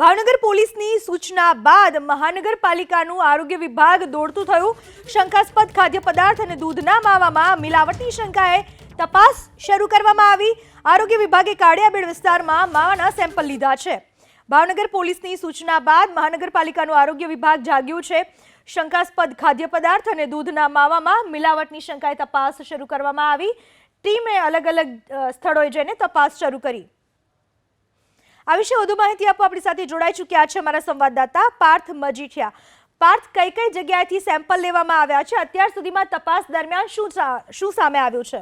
ભાવનગર પોલીસની સૂચના બાદ મહાનગરપાલિકાનું આરોગ્ય વિભાગ દોડતું થયું. શંકાસ્પદ ખાદ્ય પદાર્થ અને દૂધના માવામાં મિલાવટની શંકાએ તપાસ શરૂ કરવામાં આવી. આરોગ્ય વિભાગે કાળિયાબેડ વિસ્તારમાં માવાના સેમ્પલ લીધા છે. ભાવનગર પોલીસની સૂચના બાદ મહાનગરપાલિકાનું આરોગ્ય વિભાગ જાગ્યું છે. શંકાસ્પદ ખાદ્ય પદાર્થ અને દૂધના માવામાં મિલાવટની શંકાએ તપાસ શરૂ કરવામાં આવી. ટીમે અલગ અલગ સ્થળોએ જઈને તપાસ શરૂ કરી. આ વિશે વધુ માહિતી આપવા આપણી સાથે જોડાઈ ચૂક્યા છે અમારા સંવાદદાતા પાર્થ મજીઠિયા. પાર્થ, કઈ કઈ જગ્યાએથી સેમ્પલ લેવામાં આવ્યા છે? અત્યાર સુધીમાં તપાસ દરમિયાન શું શું સામે આવ્યું છે?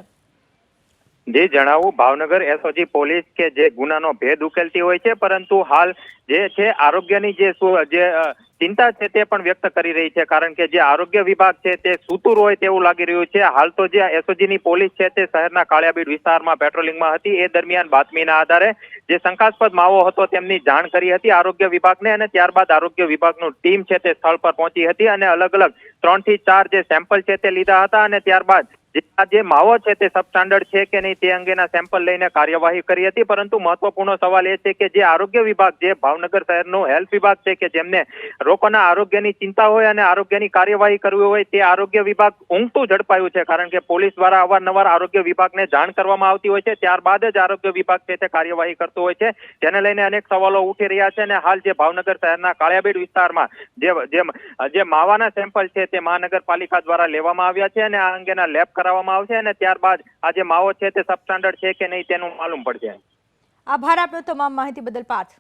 જે જણાવું, ભાવનગર એસઓજી પોલીસ કે જે ગુનાનો ભેદ ઉકેલતી હોય છે, પરંતુ હાલ જે છે, આરોગ્યની જે જે ચિંતા છે તે પણ વ્યક્ત કરી રહી છે, કારણ કે જે આરોગ્ય વિભાગ છે તે સુતુર હોય તેવું લાગી રહ્યું છે. હાલ તો જે એસઓજીની પોલીસ છે તે શહેરના કાળિયાબીડ વિસ્તારમાં પેટ્રોલિંગમાં હતી. એ દરમિયાન બાતમીના આધારે જે શંકાસ્પદ માવો હતો તેમની જાણ કરી હતી આરોગ્ય વિભાગને અને ત્યારબાદ આરોગ્ય વિભાગનું ટીમ છે તે સ્થળ પર પહોંચી હતી અને અલગ અલગ ત્રણથી ચાર જે સેમ્પલ છે તે લીધા હતા અને ત્યારબાદ આ જે માવો છે તે સબસ્ટાન્ડર્ડ છે કે નહીં તે અંગેના સેમ્પલ લઈને કાર્યવાહી કરી હતી. પરંતુ મહત્વપૂર્ણ સવાલ એ છે કે જે આરોગ્ય વિભાગ જે ભાવનગર શહેરનો હેલ્થ વિભાગ છે કે જેમને લોકોના આરોગ્યની ચિંતા હોય અને આરોગ્યની કાર્યવાહી કરવી હોય તે આરોગ્ય વિભાગ ઊંઘતું ઝડપાયું છે. કારણ કે પોલીસ દ્વારા અવારનવાર આરોગ્ય વિભાગને જાણ કરવામાં આવતી હોય છે. ત્યારબાદ જ આરોગ્ય વિભાગ છે તે કાર્યવાહી કરતો હોય છે. જેને લઈને અનેક સવાલો ઉઠી રહ્યા છે અને હાલ જે ભાવનગર શહેરના કાળિયાબેડ વિસ્તારમાં જે જે માવાના સેમ્પલ છે તે મહાનગરપાલિકા દ્વારા લેવામાં આવ્યા છે અને આ અંગેના લેબ કરાવવામાં આવશે અને ત્યારબાદ આ જે માવો છે તે સબસ્ટાન્ડર્ડ છે કે નહીં તેનું માલુમ પડશે. આભાર આપ્યો તમામ માહિતી બદલ પાર્થ.